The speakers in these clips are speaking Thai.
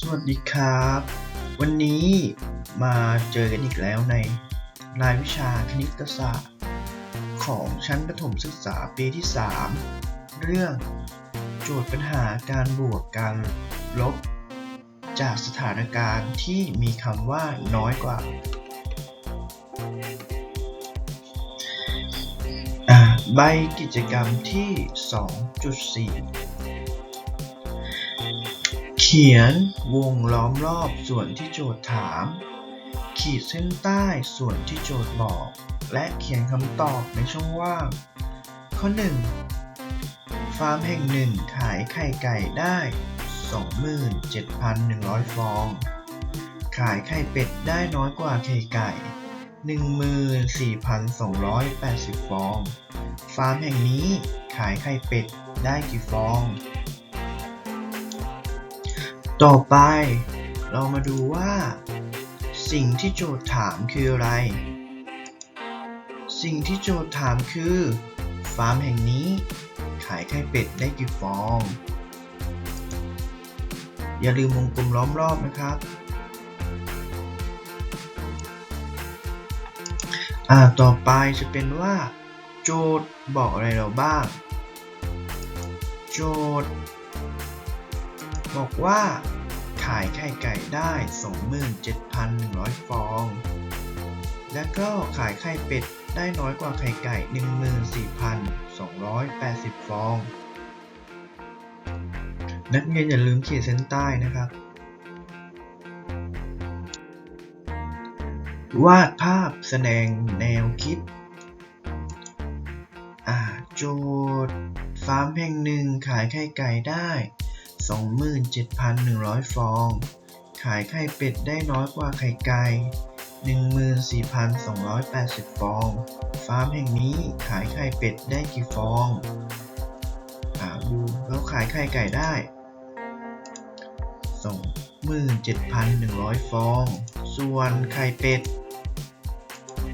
สวัสดีครับ วันนี้มาเจอกันอีกแล้วในรายวิชาคณิตศาสตร์ ของชั้นประถมศึกษาปีที่ 3 เรื่องโจทย์ปัญหาการบวกการลบ จากสถานการณ์ที่มีคำว่าน้อยกว่าใบกิจกรรมที่ 2.4 ขียนวงล้อมรอบส่วนที่โจทย์ถาม ขีดเส้นใต้ส่วนที่โจทย์บอก และเขียนคำตอบในช่องว่าง ข้อ 1 ฟาร์มแห่งหนึ่งขายไข่ไก่ได้ 27,100 ฟอง ขายไข่เป็ดได้น้อยกว่าไข่ไก่ 14,280 ฟอง ฟาร์มแห่งนี้ขายไข่เป็ดได้กี่ฟอง ต่อไป เรามาดูว่า สิ่งที่โจทย์ถามคืออะไร สิ่งที่โจทย์ถามคือ ฟาร์มแห่งนี้ขายไข่เป็ดได้กี่ฟอง อย่าลืมวงกลมล้อมรอบนะครับอ่าต่อไปจะเป็นว่า โจทย์บอกอะไรเราบ้าง โจทย์ บอกว่า ขายไข่ไก่ได้ 27,100 ฟอง และก็ขายไข่เป็ดได้น้อยกว่าไข่ไก่ 14,280 ฟอง นักเรียนอย่าลืมขีดเส้นใต้นะครับ วาดภาพแสดงแนวคิดอ่าโจทย์ฟาร์มแห่งหนึ่งขายไข่ไก่ได้ 27,100 ฟอง ขายไข่เป็ดได้น้อยกว่าไข่ไก่14,280 ฟอง ฟาร์มแห่งนี้ขายไข่เป็ดได้กี่ฟองอ่าดูแล้วขายไข่ไก่ได้ 27,100 ฟอง ส่วนไข่เป็ด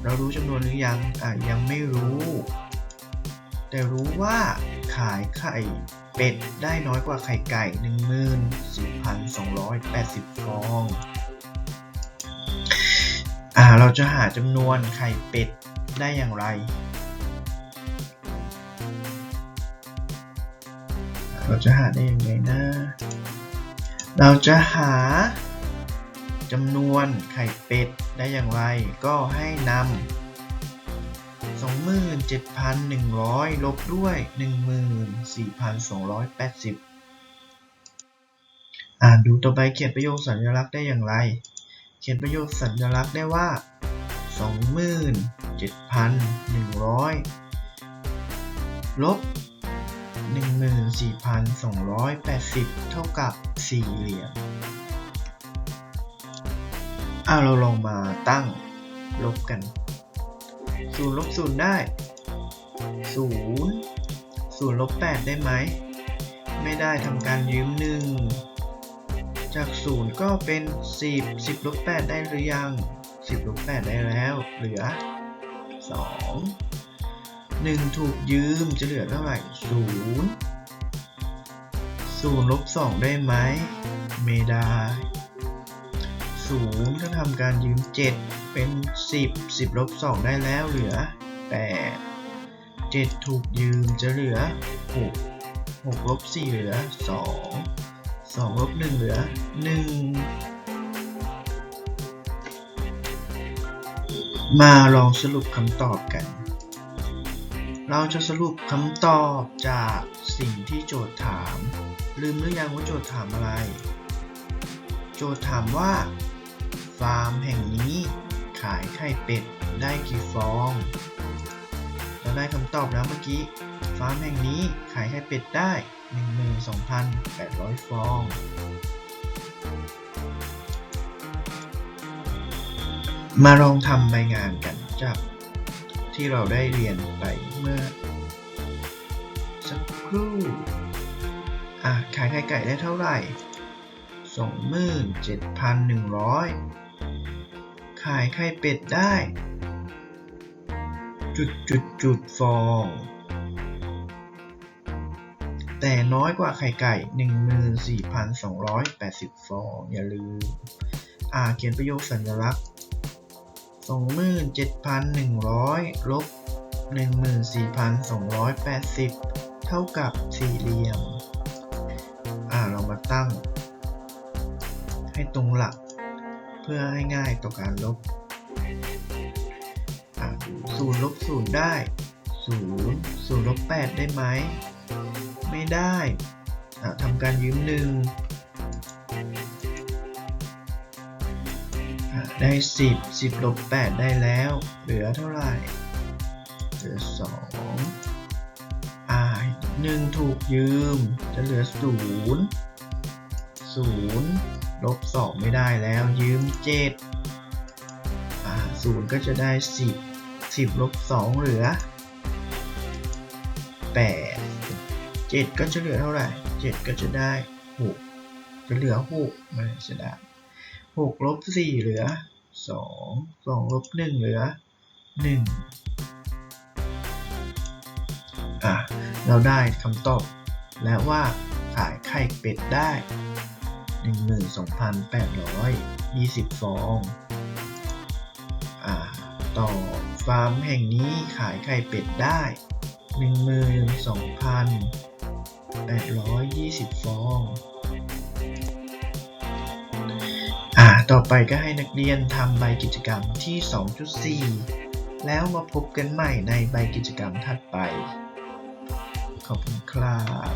เรารู้จำนวนหรือยัง อะยังไม่รู้ แต่รู้ว่า ขายไข่เป็ดได้น้อยกว่าไข่ไก่14,280 ฟอง อ่า เราจะหาจำนวนไข่เป็ดได้อย่างไร เราจะหาได้ยังไงนะ เราจะหาจำนวนไข่เป็ดได้อย่างไร ก็ให้นำ 27,100 ลบด้วย 14,280 อ่านดูต่อไปเขียนประโยคสัญลักษณ์ได้อย่างไร เขียนประโยคสัญลักษณ์ได้ว่า 27,100 ลบ 14,280 เท่ากับสี่เหลี่ยมอ่าเราลองมาตั้งลบกัน ศูนย์ลบศูนย์ได้ศูนย์ศูนย์ลบแปดได้ไหม ไม่ได้ทำการยืมหนึ่งจากศูนย์ก็เป็นสิบสิบลบแปดได้หรือยังสิบลบแปดได้แล้ว เหลือสองหนึ่งถูกยืมจะเหลือเท่าไหร่ศูนย์ศูนย์ลบสองได้ไหม ไม่ได้ศูนย์ก็ทำการยืมเจ็ด เป็นสิบสิบลบสองได้แล้วเหลือแปดเจ็ดถูกยืมจะเหลือหกหกลบสี่เหลือสองสองลบหนึ่งเหลือหนึ่งมาลองสรุปคำตอบกัน เราจะสรุปคำตอบจากสิ่งที่โจทย์ถาม ลืมหรือยังว่าโจทย์ถามอะไร โจทย์ถามว่า ฟาร์มแห่งนี้ ขายไข่เป็ดได้กี่ฟอง เราได้คำตอบแล้วเมื่อกี้ ฟาร์มแห่งนี้ขายไข่เป็ดได้ 12,800 ฟอง มาลองทำใบงานกันจากที่เราได้เรียนไปเมื่อ สักครู่อะขายไข่ไก่ได้เท่าไหร่ 27,100 ขายไข่เป็ดได้ จุดจุดจุดฟอง แต่น้อยกว่าไข่ไก่ 14,280 ฟอง อย่าลืม อ่าเขียนประโยคสัญลักษณ์27,100 ลบ 14,280 เท่ากับสี่เหลี่ยม อ่าเรามาตั้ง ให้ตรงหลัก เพื่อให้ง่ายต่อการลบศูนย์ลบศูนย์ได้ศูนย์ศูนย์ลบแปดได้ไหม ไม่ได้ทำการยืมหนึ่งได้สิบสิบลบแปดได้แล้ว เหลือเท่าไหร่ เหลือสองอ่าหนึ่งถูกยืม จะเหลือศูนย์ศูนย์ ลบสองไม่ได้แล้วยืมเจ็ดศูนย์ก็จะได้สิบสิบลบสองเหลือแปดเจ็ดก็จะเหลือเท่าไหร่เจ็ดก็จะได้หกจะเหลือหกมันจะได้หกลบสี่เหลือสองสองลบหนึ่งเหลือหนึ่งอะเราได้คำตอบแล้วว่าขายไข่เป็ดได้ 12,820 ฟองอ่าต่อฟาร์มแห่งนี้ขายไข่เป็ดได้ 12,820 ฟองอ่าต่อไปก็ให้นักเรียนทำใบกิจกรรมที่ 2.4 แล้วมาพบกันใหม่ในใบกิจกรรมถัดไป ขอบคุณครับ